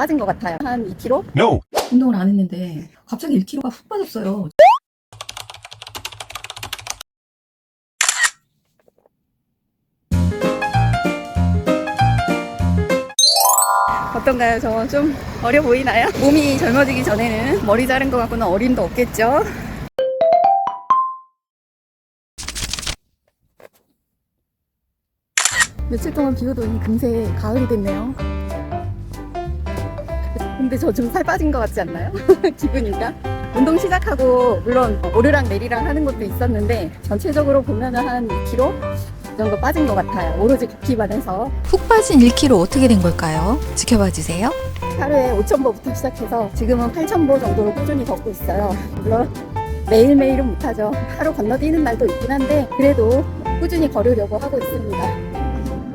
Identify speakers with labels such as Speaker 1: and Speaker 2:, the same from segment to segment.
Speaker 1: 빠진 것 같아요. 한 2kg?
Speaker 2: No.
Speaker 3: 운동을 안 했는데 갑자기 1kg가 훅 빠졌어요.
Speaker 1: 어떤가요? 저 좀 어려 보이나요? 몸이 젊어지기 전에는 머리 자른 것 같고는 어림도 없겠죠? 며칠 동안 비 오더니 금세 가을이 됐네요. 근데 저 좀 살 빠진 것 같지 않나요? 기분인가? 운동 시작하고 물론 오르락 내리락 하는 것도 있었는데 전체적으로 보면은 한 2kg 정도 빠진 것 같아요. 오로지 걷기만 해서.
Speaker 4: 푹 빠진 1kg 어떻게 된 걸까요? 지켜봐 주세요.
Speaker 1: 하루에 5,000보부터 시작해서 지금은 8,000보 정도로 꾸준히 걷고 있어요. 물론 매일매일은 못하죠. 하루 건너뛰는 날도 있긴 한데 그래도 꾸준히 걸으려고 하고 있습니다.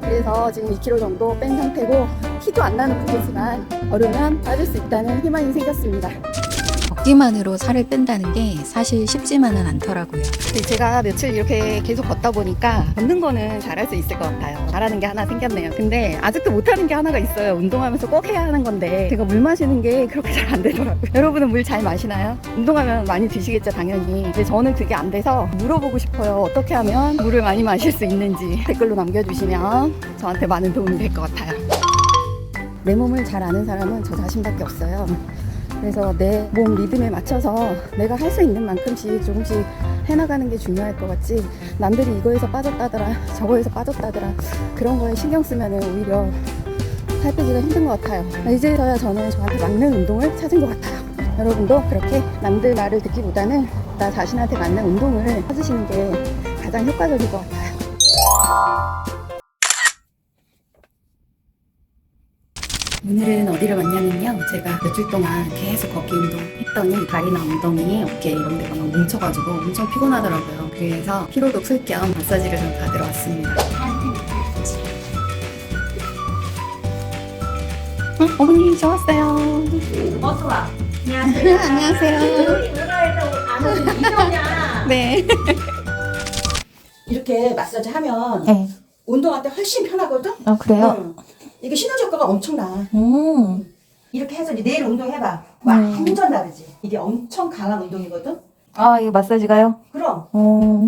Speaker 1: 그래서 지금 2kg 정도 뺀 상태고 티도 안 나는 무게지만 걸으면 빠질 수 있다는 희망이 생겼습니다.
Speaker 4: 걷기만으로 살을 뺀다는 게 사실 쉽지만은 않더라고요.
Speaker 1: 근데 제가 며칠 이렇게 계속 걷다 보니까 걷는 거는 잘할 수 있을 것 같아요. 잘하는 게 하나 생겼네요. 근데 아직도 못하는 게 하나가 있어요. 운동하면서 꼭 해야 하는 건데 제가 물 마시는 게 그렇게 잘 안 되더라고요. 여러분은 물 잘 마시나요? 운동하면 많이 드시겠죠, 당연히. 근데 저는 그게 안 돼서 물어보고 싶어요. 어떻게 하면 물을 많이 마실 수 있는지 댓글로 남겨주시면 저한테 많은 도움이 될 것 같아요. 내 몸을 잘 아는 사람은 저 자신밖에 없어요. 그래서 내 몸 리듬에 맞춰서 내가 할 수 있는 만큼씩 조금씩 해나가는 게 중요할 것 같지. 남들이 이거에서 빠졌다더라 저거에서 빠졌다더라 그런 거에 신경 쓰면 오히려 살 빼기가 힘든 것 같아요. 이제서야 저는 저한테 맞는 운동을 찾은 것 같아요. 여러분도 그렇게 남들 말을 듣기보다는 나 자신한테 맞는 운동을 찾으시는 게 가장 효과적일 것 같아요 오늘은 어디를 왔냐면요. 제가 며칠 동안 계속 걷기 운동 했더니 다리나 엉덩이, 어깨 이런 데가 막 뭉쳐가지고 엄청 피곤하더라고요. 그래서 피로도 풀 겸 마사지를 좀 받으러 왔습니다. 응, 어머니 저 왔어요.
Speaker 5: 어서 와. 안녕하세요.
Speaker 1: 안녕하세요.
Speaker 5: 누나에서 안 오는 이정이야.
Speaker 1: 네.
Speaker 5: 이렇게 마사지 하면
Speaker 4: 네.
Speaker 5: 운동할 때 훨씬 편하거든?
Speaker 4: 아
Speaker 5: 응. 이게 시너지 효과가 엄청나.
Speaker 4: 음.
Speaker 5: 이렇게 해서 이제 내일 운동해봐. 완전 다르지. 이게 엄청 강한 운동이거든?
Speaker 4: 아, 이거 마사지가요?
Speaker 5: 그럼
Speaker 4: 어.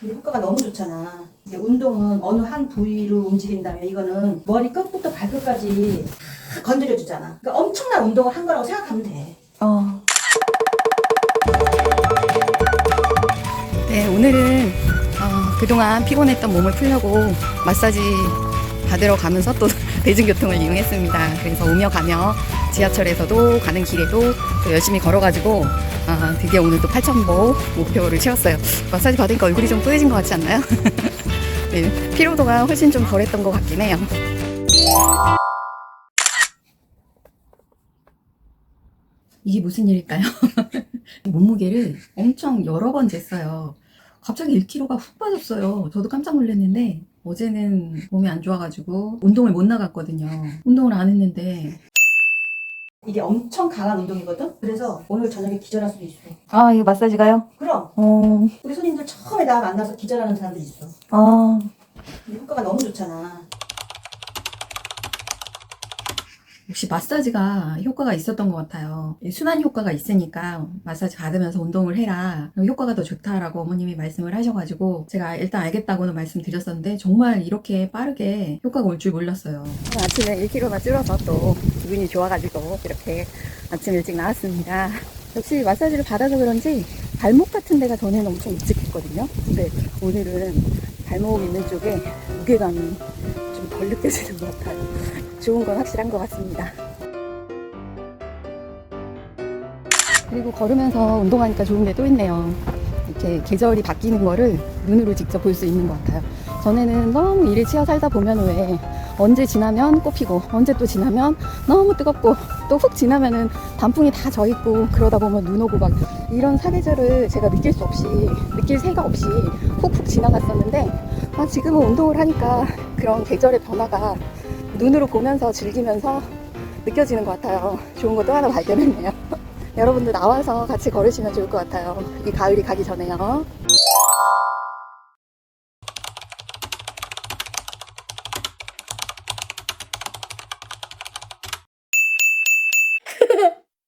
Speaker 5: 이게 효과가 너무 좋잖아. 이제 운동은 어느 한 부위로 움직인다면 이거는 머리 끝부터 발끝까지 다 건드려주잖아. 그러니까 엄청난 운동을 한 거라고 생각하면 돼.
Speaker 4: 어.
Speaker 1: 네, 오늘은 어, 그동안 피곤했던 몸을 풀려고 마사지 받으러 가면서 또 대중교통을 이용했습니다. 그래서 오며 가며 지하철에서도 가는 길에도 또 열심히 걸어가지고 어, 드디어 오늘 또 8,000보 목표를 채웠어요. 마사지 받으니까 얼굴이 좀 뿌얘진 것 같지 않나요? 네, 피로도가 훨씬 좀 덜했던 것 같긴 해요.
Speaker 3: 이게 무슨 일일까요? 몸무게를 엄청 여러 번 쟀어요. 갑자기 1kg가 훅 빠졌어요. 저도 깜짝 놀랐는데 어제는 몸이 안 좋아가지고 운동을 못 나갔거든요. 운동을 안 했는데
Speaker 5: 이게 엄청 강한 운동이거든? 그래서 오늘 저녁에 기절할 수도 있어.
Speaker 4: 아, 이거 마사지가요?
Speaker 5: 그럼
Speaker 4: 어.
Speaker 5: 우리 손님들 처음에 나 만나서 기절하는 사람들 있어.
Speaker 4: 아.
Speaker 5: 이 효과가 너무 좋잖아.
Speaker 3: 역시 마사지가 효과가 있었던 것 같아요. 이 순환 효과가 있으니까 마사지 받으면서 운동을 해라. 효과가 더 좋다라고 어머님이 말씀을 하셔가지고 제가 일단 알겠다고는 말씀드렸었는데 정말 이렇게 빠르게 효과가 올 줄 몰랐어요.
Speaker 1: 아침에 1kg나 줄어서 또 기분이 좋아가지고 이렇게 아침 일찍 나왔습니다. 역시 마사지를 받아서 그런지 발목 같은 데가 전에는 엄청 묵직했거든요. 근데 오늘은 발목 있는 쪽에 무게감이 좀 덜 느껴지는 것 같아요. 좋은 건 확실한 것 같습니다. 그리고 걸으면서 운동하니까 좋은 게 또 있네요. 이렇게 계절이 바뀌는 거를 눈으로 직접 볼 수 있는 것 같아요. 전에는 너무 일에 치여 살다 보면 왜 언제 지나면 꽃 피고 언제 또 지나면 너무 뜨겁고 또 훅 지나면은 단풍이 다 져 있고 그러다 보면 눈 오고 막 이런 사계절을 제가 느낄 수 없이 느낄 새가 없이 훅훅 지나갔었는데 아, 지금은 운동을 하니까 그런 계절의 변화가 눈으로 보면서 즐기면서 느껴지는 것 같아요. 좋은 것도 하나 발견했네요. 여러분들 나와서 같이 걸으시면 좋을 것 같아요. 이 가을이 가기 전에요.